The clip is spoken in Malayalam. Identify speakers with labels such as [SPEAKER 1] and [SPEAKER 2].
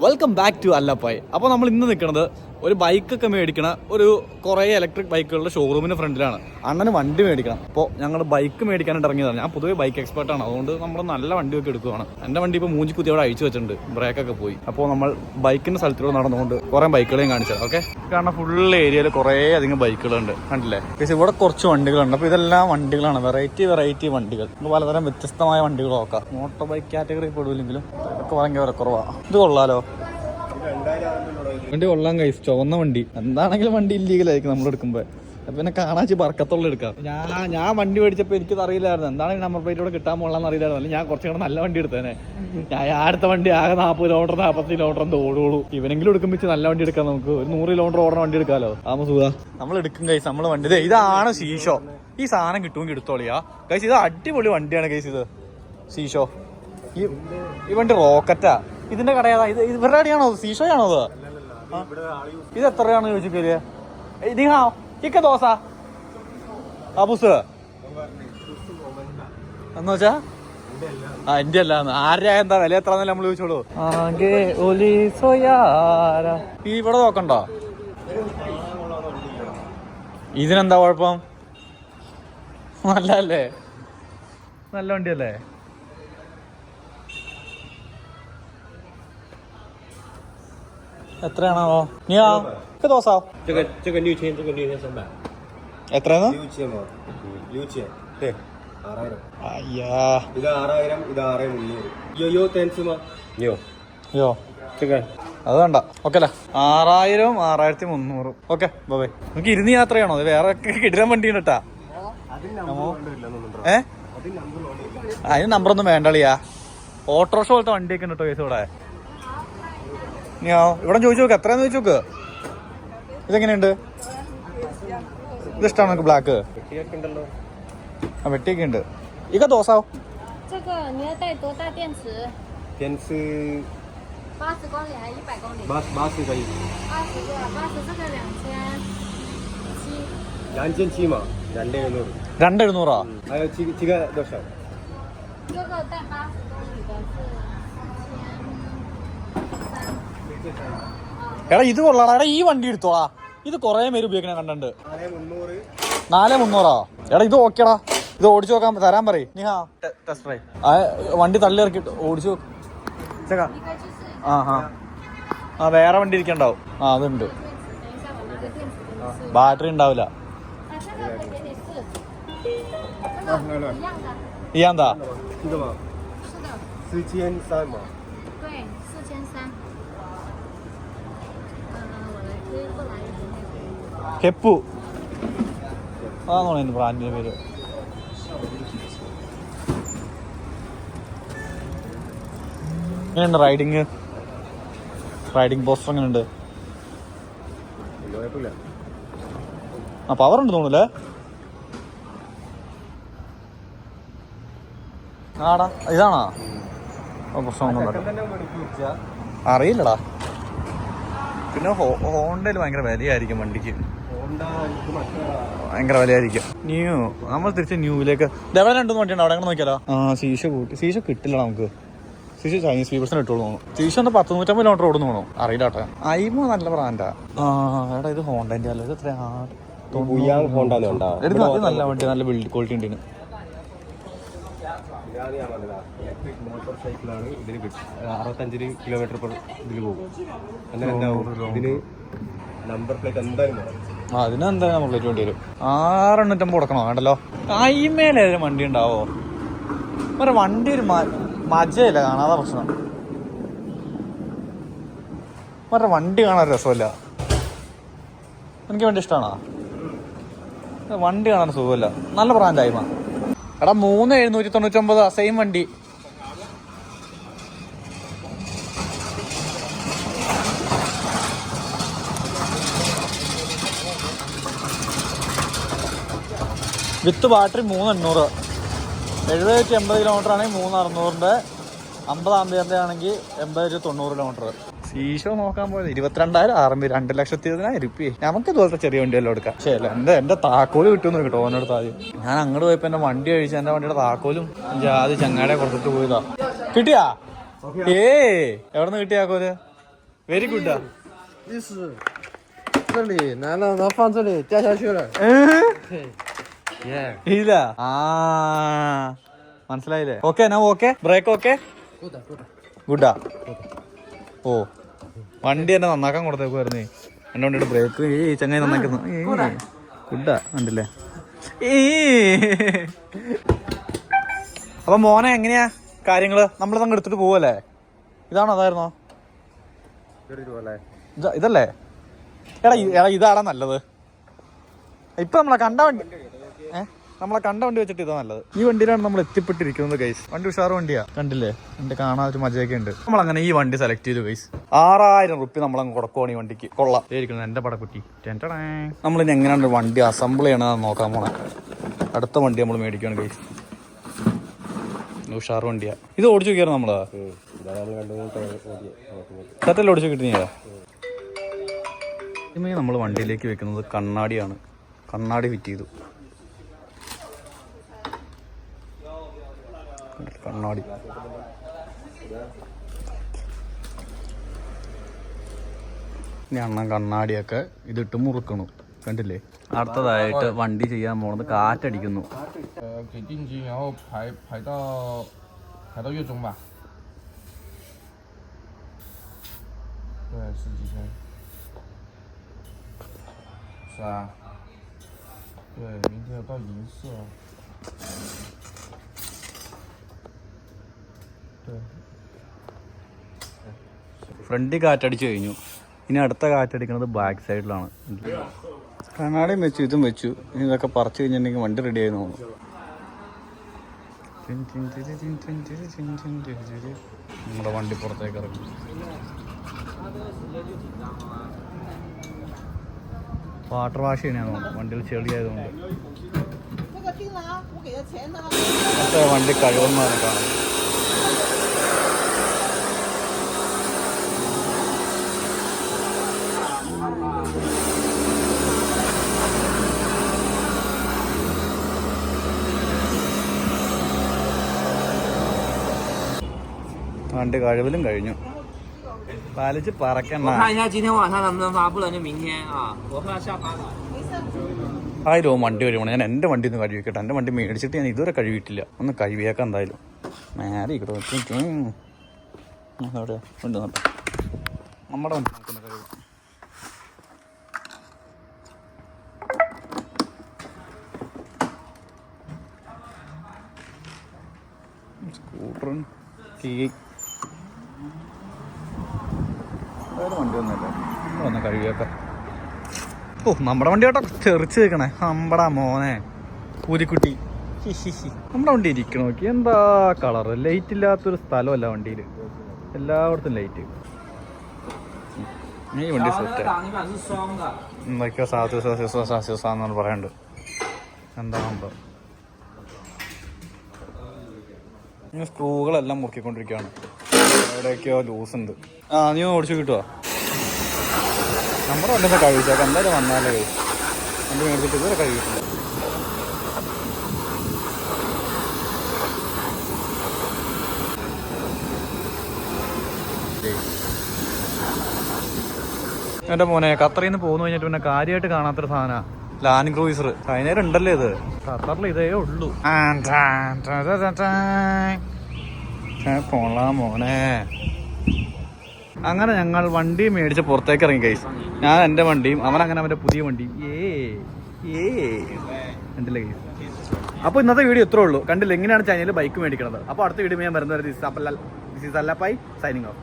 [SPEAKER 1] വെൽക്കം ബാക്ക് ടു അല്ലപ്പായ് അപ്പോൾ നമ്മൾ ഇന്ന് നിൽക്കുന്നത് ഒരു ബൈക്കൊക്കെ മേടിക്കണ ഒരു കുറേ ഇലക്ട്രിക് ബൈക്കുകളുടെ ഷോറൂമിന് ഫ്രണ്ടിലാണ്. അണ്ണന് വണ്ടി മേടിക്കണം. അപ്പോൾ ഞങ്ങൾ ബൈക്ക് മേടിക്കാനായിട്ട് ഇറങ്ങിയതാണ്. ഞാൻ പൊതുവേ ബൈക്ക് എക്സ്പേർട്ടാണ് അതുകൊണ്ട് നമ്മൾ നല്ല വണ്ടിയൊക്കെ എടുക്കുകയാണ് എന്റെ വണ്ടി ഇപ്പോൾ മൂഞ്ചി കുത്തി അവിടെ അഴിച്ചു വെച്ചിട്ടുണ്ട്. ബ്രേക്കൊക്കെ പോയി. അപ്പോൾ നമ്മൾ ബൈക്കിന്റെ സ്ഥലത്തൂടെ നടന്നുകൊണ്ട് കുറേ ബൈക്കുകളെയും കാണിച്ചത് ഓക്കെ കാരണം ഫുൾ ഏരിയയിൽ കുറേ അധികം ബൈക്കുകളുണ്ട് കണ്ടില്ലേ? പക്ഷേ ഇവിടെ കുറച്ച് വണ്ടികളുണ്ട്. അപ്പോൾ ഇതെല്ലാം വണ്ടികളാണ്. വെറൈറ്റി വെറൈറ്റി വണ്ടികൾ. പലതരം വ്യത്യസ്തമായ വണ്ടികൾ നോക്കാം. മോട്ടോർ ബൈക്ക് കാറ്റഗറി പെടില്ലെങ്കിലും ഒക്കെ ഭയങ്കര കുറവാണ് ഇത് കൊള്ളാലോ? വണ്ടി കൊള്ളാൻ കഴിച്ചു ചുവന്ന വണ്ടി. എന്താണെങ്കിലും വണ്ടി ഇല്ലീഗലായിരിക്കും നമ്മൾ എടുക്കുമ്പോൾ അപ്പൊ പിന്നെ കാണാച്ച് ബർക്കത്തുള്ള എടുക്കാം. ഞാൻ ഞാൻ വണ്ടി മേടിച്ചപ്പോൾ എനിക്ക് അറിയില്ലായിരുന്നു എന്താണ് നമ്മൾ നമ്പർ പ്ലേറ്റ് ഇവിടെ കിട്ടാൻ പോകണമെന്ന് അറിയില്ലായിരുന്നു. അല്ലെങ്കിൽ ഞാൻ കുറച്ചും കൂടെ നല്ല വണ്ടി എടുത്തേനെ ഞാൻ അടുത്ത വണ്ടി ആകെ നാൽപ്പത് കിലോമീറ്റർ നാൽപ്പത്തി കിലോമീറ്റർ എന്തോ ഓടുള്ളൂ. ഇവനെങ്കിലും എടുക്കുമ്പോൾ നല്ല വണ്ടി എടുക്കാം നമുക്ക്. ഒരു നൂറ് കിലോമീറ്റർ ഓടുന്ന വണ്ടി എടുക്കാലോ? ആമ സുഖ നമ്മൾ എടുക്കും കൈസ് നമ്മൾ വണ്ടി. ഇതാണ് ശീശോ. ഈ സാധനം കിട്ടുമെങ്കിൽ എടുത്തോളിയാ കൈസ് ഇത് അടിപൊളി വണ്ടിയാണ് കൈസ് ഇത്. ശീശോ. ഈ വണ്ടി റോക്കറ്റാ ഇതിന്റെ കടയാ ഇത് ഇവരുടെ കടയാണോ? സീഷോയാണോ അത്. ഇത് എത്രയാണ് ചോദിച്ചു കയറിയ നിഹാ ഇക്ക ദോശ. അബുസ് എന്ന് വെച്ചാ? ആ എന്റെ അല്ല ആരുടെ എന്താ വില എത്ര നമ്മൾ ചോദിച്ചോളൂ. ആകെ ഇവിടെ നോക്കണ്ടോ? ഇതിനെന്താ കുഴപ്പം? നല്ലല്ലേ നല്ല വണ്ടിയല്ലേ? എത്രയാണോ നീയാ ഇക്ക ദോശ
[SPEAKER 2] 这个这个六千，这个六千三百，
[SPEAKER 1] എത്രയാന്ന്
[SPEAKER 2] 六千嘛，六千，对，ആറായിരം
[SPEAKER 1] അയ്യാ
[SPEAKER 2] ഇത് ആറായിരം ഇത് ആറ് മുന്നൂറ് യോ യോ ടെൻസ് മാ യോ
[SPEAKER 1] അയ്യോ
[SPEAKER 2] 这个
[SPEAKER 1] അത് വേണ്ട ഓക്കെ അല്ലേ ആറായിരവും ആറായിരത്തി മുന്നൂറും ഓക്കെ ബൈ നമുക്ക് ഇരുന്ന് യാത്രയാണോ ഇത് വേറെ കിടിലൻ വണ്ടി കേട്ടാ ഏ അതിന് നമ്പർ ഒന്നും വേണ്ടളിയാ ഓട്ടോറിക്ഷ പോലത്തെ വണ്ടിയൊക്കെ ഉണ്ട് കേട്ടോ കേസ് ഇവിടെ ഞാ ഇവിടെ ചോദിച്ചു നോക്ക്. എത്രയാന്ന് ചോദിച്ചു നോക്ക്. ഇതെങ്ങനെയുണ്ട്? ഇതിഷ്ടമാണ് നമുക്ക് ബ്ലാക്ക് ആ വെട്ടിയൊക്കെ ഉണ്ട് ഇക
[SPEAKER 2] ദോശ രണ്ട് എഴുന്നൂറാ ദോശ.
[SPEAKER 1] എടാ ഇത് കൊള്ളാടാ. എടാ ഈ വണ്ടി എടുത്തോളാ ഇത് കൊറേ പേര് ഉപയോഗിക്കണ കണ്ടുണ്ട് നാല് മുന്നൂറാ? എടാ ഇത് ഓക്കേടാ. ഇത് ഓടിച്ചു നോക്കാൻ തരാൻ പറയും. വണ്ടി തള്ളി ഇറക്കിട്ട് ഓടിച്ചു ആ ആ. ആ വേറെ വണ്ടി ഇരിക്കണ്ടാവും. ആ അതുണ്ട്. ബാറ്ററി ഉണ്ടാവില്ല.
[SPEAKER 3] ഇയാന്താ?
[SPEAKER 1] ഹെപ്പു അതാണോ പറയുന്നത് ബ്രാൻഡിന്റെ പേര്. റൈഡിങ് റൈഡിങ് പോസ്റ്റർ എങ്ങനെയുണ്ട്? ആ പവർ ഉണ്ട് തോന്നുന്നില്ലേ ആടാ ഇതാണോ? അറിയില്ലടാ. പിന്നെ ഹോണ്ടയിൽ ഭയങ്കര വിലയായിരിക്കും വണ്ടിക്ക്. ഭയങ്കര വിലയായിരിക്കും. ന്യൂ നമ്മൾ തിരിച്ച് ന്യൂവിലേക്ക്. ലെവൻ രണ്ടു വണ്ടിയുണ്ട് അവിടെ നോക്കിയാലോ? ആ സീഷ കൂട്ടി സീഷ കിട്ടില്ല നമുക്ക്. സീഷ ചൈനീസ് പീപ്പിൾസിന് ഇട്ടോളൂ തോന്നുന്നു. സീഷ ഒന്ന് പത്ത് നൂറ്റമ്പത് കിലോമീറ്റർ ഓടുന്നു തോന്നുന്നു. അറിയില്ല കേട്ടോ. ഐമോ നല്ല ബ്രാൻഡാ ആ. എടാ ഇത് ഹോണ്ടന്റെ അല്ല? ഇത് എത്ര? നല്ല വണ്ടി നല്ല ബിൽഡ് ക്വാളിറ്റി ഉണ്ട്
[SPEAKER 2] മോട്ടോർ സൈക്കിളാണ് ഇതിന് കിട്ടും അറുപത്തഞ്ചിന് കിലോമീറ്റർ ഇതിൽ പോകും. അങ്ങനെ എന്താവും? ഇതിന് നമ്പർ പ്ലേറ്റ് എന്തായാലും വേണം
[SPEAKER 1] ആ അതിന് എന്താ നമ്മൾ വേണ്ടി വരും? ആറെണ്ണൂറ്റമ്പത് കൊടുക്കണോ? വേണ്ടല്ലോ കൈമേലെ ഏതെങ്കിലും വണ്ടി ഉണ്ടാവോ? ഒരു വണ്ടി ഒരു മജയില്ല കാണാതെ പ്രശ്നം. മറ്റേ വണ്ടി കാണാൻ രസമല്ല. എനിക്ക് വണ്ടി ഇഷ്ടമാണോ വണ്ടി കാണാൻ സുഖമല്ല. നല്ല ബ്രാൻഡായി മാ. എടാ മൂന്ന് എഴുന്നൂറ്റി തൊണ്ണൂറ്റൊമ്പത് സെയിം വണ്ടി. വിത്ത് ബാറ്ററി മൂന്ന് എണ്ണൂറ് എഴുപത്തി എൺപത് കിലോമീറ്റർ ആണെങ്കിൽ മൂന്ന് അറുന്നൂറിന്റെ അമ്പത് ആംബിയറിന്റെ ആണെങ്കിൽ എൺപത് ടു തൊണ്ണൂറ് കിലോമീറ്റർ സീഷോ നോക്കാൻ പോയത് ഇരുപത്തിരണ്ടായിരം ആറ് എം ബി രണ്ട് ലക്ഷത്തി ഇരുപതിനായിരം രൂപ നമുക്ക് ഇതുപോലത്തെ ചെറിയ വണ്ടിയെല്ലാം എടുക്കാം. പക്ഷേ അല്ല? എന്റെ എന്റെ താക്കോൽ കിട്ടുമെന്ന് കേട്ടോ ഓനെടുത്ത് ആദ്യം. ഞാൻ അങ്ങോട്ട് പോയപ്പോൾ എന്റെ വണ്ടി കഴിച്ച് എന്റെ വണ്ടിയുടെ താക്കോലും ജാതി ചങ്ങാടെ കൊടുത്തിട്ട് പോയതാ. കിട്ടിയാ? ഏ എവിടെ നിന്ന് കിട്ടിയ താക്കോൽ? വെരി ഗുഡാ
[SPEAKER 3] 意
[SPEAKER 1] ഇല്ല. ആ. മനസ്സിലായില്ലേ? ഓക്കെ എന്നാ ഓക്കെ ബ്രേക്ക് ഓക്കെ ഗുഡാ ഓ. വണ്ടി തന്നെ നന്നാക്കാൻ കൊടുത്തേക്കുവായിരുന്നേ. എന്നെ കൊണ്ടിട്ട് ബ്രേക്ക് ഈ ചങ്ങായി നന്നാക്കുന്നു ഗുഡാ കണ്ടില്ലേ? ഈ. അപ്പൊ മോനെ എങ്ങനെയാ കാര്യങ്ങൾ? നമ്മൾ തങ്ങ് എടുത്തിട്ട് പോവല്ലേ? ഇതാണോ അതായിരുന്നോ? ഇതല്ലേ? എടാ എടാ ഇതാടാ നല്ലത്? ഇപ്പൊ നമ്മളെ കണ്ട വണ്ടി നമ്മളെ കണ്ട വണ്ടി വെച്ചിട്ട് ഇതാ നല്ലത്. ഈ വണ്ടിയിലാണ് നമ്മൾ എത്തിപ്പെട്ടിരിക്കുന്നത് ഗൈസ് വണ്ടി ഉഷാറ് വണ്ടിയാ. കണ്ടില്ലേ? എന്റെ കാണാൻ ഒരു മജയൊക്കെ ഉണ്ട്. നമ്മൾ അങ്ങനെ ഈ വണ്ടി സെലക്ട് ചെയ്തു ഗൈസ് ആറായിരം റുപ്യ നമ്മൾ അങ്ങ് കൊടുക്കുവാണ് ഈ വണ്ടിക്ക്. കൊള്ളാം. ഇരിക്കുന്നത് എന്റെ പടക്കുട്ടി. നമ്മൾ ഇനി എങ്ങനെയാണ് വണ്ടി അസംബിൾ ചെയ്യണതെന്ന് നോക്കാൻ പോണേ. അടുത്ത വണ്ടി നമ്മൾ മേടിക്കുകയാണ് ഗൈസ് ഉഷാർ വണ്ടിയാ. ഇത് ഓടിച്ചു നോക്കിയായിരുന്നു
[SPEAKER 2] നമ്മൾ?
[SPEAKER 1] കത്തല്ലേ ഓടിച്ചു കിട്ടുന്നില്ല നമ്മൾ വണ്ടിയിലേക്ക് വെക്കുന്നത് കണ്ണാടിയാണ്. കണ്ണാടി ഫിറ്റ് ചെയ്തു. കണ്ണാടി ഇനി അണ്ണൻ കണ്ണാടിയൊക്കെ ഇതിട്ട് മുറുക്കണം കണ്ടില്ലേ അടുത്തതായിട്ട് വണ്ടി ചെയ്യാൻ പോണത് കാറ്റടിക്കുന്നു
[SPEAKER 3] 呃，给定金，然后排排到排到月中吧。对，十几天。是啊。对，明天要到银色。
[SPEAKER 1] ഫ്രണ്ട് കാറ്റടിച്ച് കഴിഞ്ഞു ഇനി അടുത്ത കാറ്റടിക്കുന്നത് ബാക്ക് സൈഡിലാണ് കണ്ണാടിയും വെച്ചു ഇതും വെച്ചു ഇനി ഇതൊക്കെ പറിച്ചു കഴിഞ്ഞിട്ടുണ്ടെങ്കിൽ വണ്ടി റെഡി ആയി തോന്നുന്നു നമ്മുടെ വണ്ടി പുറത്തേക്ക് ഇറങ്ങി വാട്ടർ വാഷ് ചെയ്യണേ വണ്ടിയിൽ ചെളിയായതുകൊണ്ട് വണ്ടി കഴുകുന്നതാണ് കാണുന്നത് പണ്ട് കഴിവലും കഴിഞ്ഞു. പാലിച്ച് പറക്കണ്ട ആയിരവും വണ്ടി വരുവാണ്. ഞാൻ എന്റെ വണ്ടി ഒന്ന് കഴുകിക്കട്ടെ. എന്റെ വണ്ടി മേടിച്ചിട്ട് ഞാൻ ഇതുവരെ കഴുകിയിട്ടില്ല. ഒന്ന് കഴുകിയേക്കാം എന്തായാലും. ഇവിടെ അവിടെ ഉണ്ട് നോട്ടെ നമ്മുടെ സ്കൂട്ടറും വേറെ വണ്ടി വന്ന ഓ നമ്മുടെ വണ്ടി കേട്ടോ തെറിച്ച് നിൽക്കണേ. നമ്മടാ മോനെ. പൂരിക്കുട്ടി. നമ്മുടെ വണ്ടി ഇരിക്കണ നോക്കി. എന്താ കളർ ലൈറ്റ് ഇല്ലാത്തൊരു സ്ഥലമല്ല വണ്ടിയിൽ എല്ലായിടത്തും ലൈറ്റ് ഈ വണ്ടി സെറ്റ് എന്തൊക്കെയോ സാധു സാധുസാന്ന് പറയണ്ട്. എന്താ സംഭവം? ഇങ്ങനെ സ്ക്രൂകളെല്ലാം മുറുക്കിക്കൊണ്ടിരിക്കുകയാണ്. എവിടെയൊക്കെയോ ലൂസ് ഉണ്ട്. ആ നീ ഓടിച്ചു കിട്ടുമോ നമ്മുടെ വണ്ടിയൊക്കെ കഴിച്ചേക്കാം എന്തായാലും വന്നാലേ വണ്ടി മേടിച്ചിട്ട് ഇതുവരെ കഴിയിട്ടില്ല എന്റെ മോനെ ഖത്തറിൽ നിന്ന് പോന്നു കഴിഞ്ഞിട്ട് പിന്നെ കാര്യമായിട്ട് കാണാത്തൊരു സാധന. ലാൻഡ് ക്രൂയിസർ വൈകുന്നേരം ഉണ്ടല്ലേ ഇത്? ഖത്തറിൽ ഇതേ ഉള്ളൂ. പോളാ മോനെ. അങ്ങനെ ഞങ്ങൾ വണ്ടി മേടിച്ച് പുറത്തേക്ക് ഇറങ്ങി കൈസ് ഞാൻ എന്റെ വണ്ടിയും അവൻ അങ്ങനെ അവന്റെ പുതിയ വണ്ടി ഏ ഏ. കണ്ടില്ലേ കൈസ് അപ്പോൾ ഇന്നത്തെ വീഡിയോ ഇത്രേ ഉള്ളൂ. കണ്ടില്ല എങ്ങനെയാണ് ചൈനയിൽ ബൈക്ക് മേടിക്കുന്നത് അപ്പോൾ അടുത്ത വീഡിയോ ഞാൻ വരുന്നത് ദിസ് ദിസ് അല്ലപ്പായി സൈനിങ് ഓഫ്